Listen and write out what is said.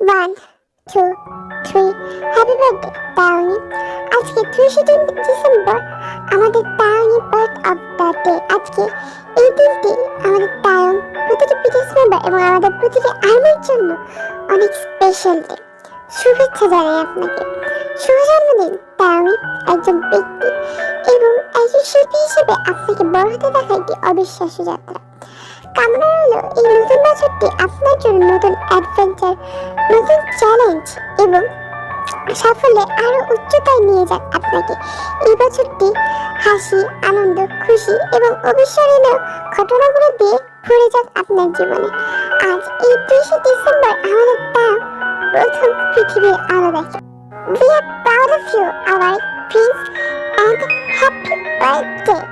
One two three happy birthday Taoni আজকে ত্রিশে December, আমাদের Taoni birth of the day আজকে এই দিনটি আমাদের তায়ন প্রতিটি পিটিএস মেম্বার এবং আমাদের প্রতিটি আর্মির জন্য অনেক স্পেশাল ডে শুভেচ্ছা জানাই আপনাকে। শুভ জন্মদিন তাওনি একজন ব্যক্তি এবং একজন শিল্পী হিসেবে আপনাকে বড় হতে দেখা একটি অবিশ্বাস্য যাত্রা। কামনা রইল এই নতুন বছরটি আপনার জন্য নতুন অ্যাডভেঞ্চার নতুন চ্যালেঞ্জ এবং সাফল্যে আরও উচ্চতায় নিয়ে যাক আপনাকে। এই বছরটি হাসি আনন্দ খুশি এবং অবিস্মরণীয় ঘটনাগুলো দিয়ে ভরে যাক আপনার জীবনে। আজ এই তেইশে ডিসেম্বর আমাদের তার প্রথম পৃথিবীর আলো দেখে। We are proud of you, our friends, and happy birthday!